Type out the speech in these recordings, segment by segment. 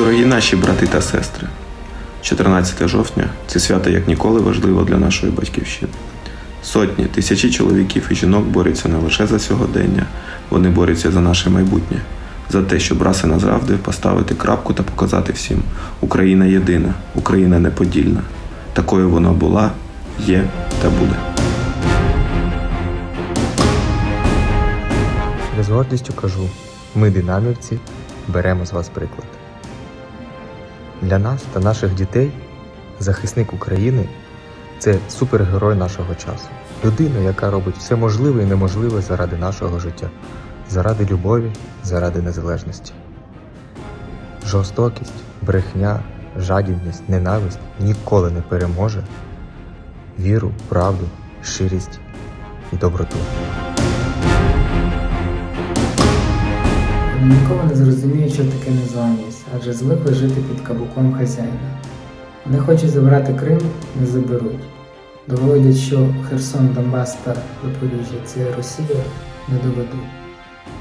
Дорогі наші брати та сестри, 14 жовтня це свято як ніколи важливо для нашої батьківщини. Сотні, тисячі чоловіків і жінок борються не лише за сьогодення, вони борються за наше майбутнє, за те, щоб раз і назавжди поставити крапку та показати всім: Україна єдина, Україна неподільна. Такою вона була, є та буде. Я з гордістю кажу: ми, динамівці, беремо з вас приклад. Для нас та наших дітей захисник України це супергерой нашого часу. Людина, яка робить все можливе і неможливе заради нашого життя, заради любові, заради незалежності. Жорстокість, брехня, жадібність, ненависть ніколи не переможе віру, правду, щирість і доброту. Ніколи не зрозуміють, що таке незламність, адже звикли жити під каблуком хазяїна. Вони хочуть забрати Крим, не заберуть. Доводять, що Херсон, Донбас та Запоріжжя це Росія, не доведуть.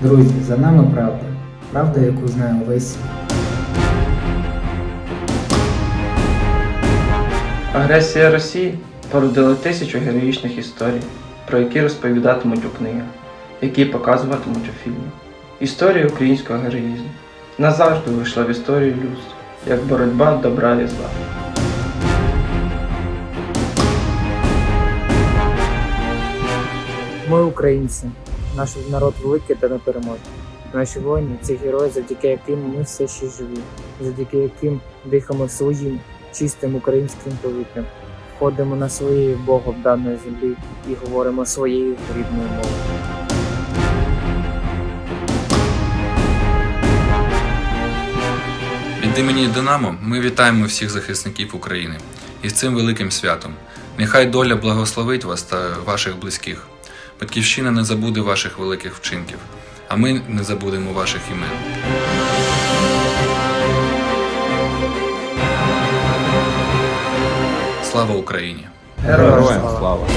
Друзі, за нами правда. Правда, яку знає світ. Агресія Росії породила тисячу героїчних історій, про які розповідатимуть у книгах, які показуватимуть у фільмах. Історія українського героїзму назавжди вийшла в історію людства як боротьба добра і зла. Ми українці, наш народ великий та непереможний. Наші воїни це герої, завдяки яким ми все ще живі, завдяки яким дихаємо своїм чистим українським повітрям, ходимо на своєї Богом даної землі і говоримо своєю рідною мовою. Від імені Динамо ми вітаємо всіх захисників України із цим великим святом. Нехай доля благословить вас та ваших близьких. Батьківщина не забуде ваших великих вчинків, а ми не забудемо ваших імен. Слава Україні! Героям слава!